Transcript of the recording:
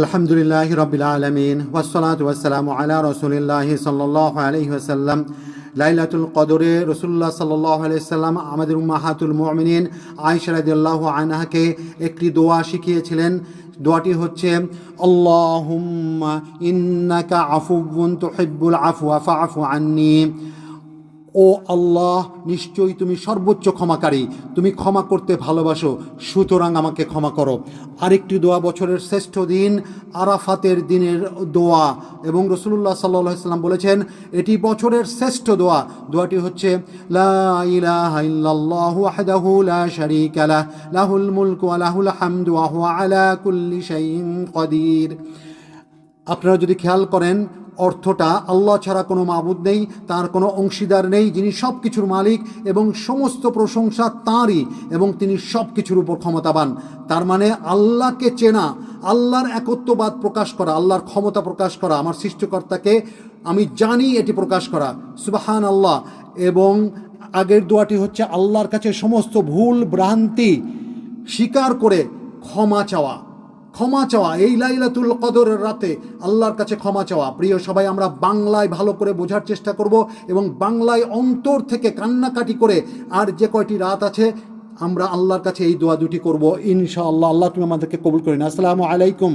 আলহামদুলিল্লাহ রবিল আলমিন ওয়াসলাত ওয়াসালাম আলা রসুলিল্লাহ সাল্লাহ আলহি আসাল্লাম লাইলাতুল কদরে রসুল্লাহ সাল্লাহ আলাইসাল্লাম আমাদের মাহাতুল মমিনিন আয়সারাদিল্লাহ আনহাকে একটি দোয়া শিখিয়েছিলেন। দোয়াটি হচ্ছে, আল্লাহুম্মা ইন্নাকা আফুবুন তোহিব্বুল আফু আফা আফু আন্নি। ও আল্লাহ, নিশ্চয়ই তুমি সর্বোচ্চ ক্ষমাকারী। তুমি ক্ষমা করতে ভালোবাসো, সুতরাং আমাকে ক্ষমা করো। আরেকটি দোয়া বছরের শ্রেষ্ঠ দিন, আরাফাতের দিনের দোয়া। এবং রসুল্লাহ সাল্লাহ সাল্লাম বলেছেন, এটি বছরের শ্রেষ্ঠ দোয়া। দোয়াটি হচ্ছে লাহুল আলা আপনারা যদি খেয়াল করেন অর্থটা আল্লাহ ছাড়া কোনো মাবুদ নেই, তার কোনো অংশীদার নেই, যিনি সব কিছুর মালিক এবং সমস্ত প্রশংসা তাঁরই এবং তিনি সব কিছুর উপর ক্ষমতাবান। তার মানে আল্লাহকে চেনা, আল্লাহর একত্ববাদ প্রকাশ করা, আল্লাহর ক্ষমতা প্রকাশ করা, আমার সৃষ্টিকর্তাকে আমি জানি এটি প্রকাশ করা। সুবাহান আল্লাহ এবং আগের দোয়াটি হচ্ছে আল্লাহর কাছে সমস্ত ভুল, ভ্রান্তি স্বীকার করে ক্ষমা চাওয়া। ক্ষমা চাওয়া, এই লাইলাতুল কদরের রাতে আল্লাহর কাছে ক্ষমা চাওয়া। প্রিয় সবাই, আমরা বাংলায় ভালো করে বোঝার চেষ্টা করব এবং বাংলায় অন্তর থেকে কান্নাকাটি করে আর যে কয়টি রাত আছে, আমরা আল্লাহর কাছে এই দোয়া দুটি করব। ইনশাআল্লাহ, আল্লাহ তুমি আমাদেরকে কবুল করিন আসসালামু আলাইকুম।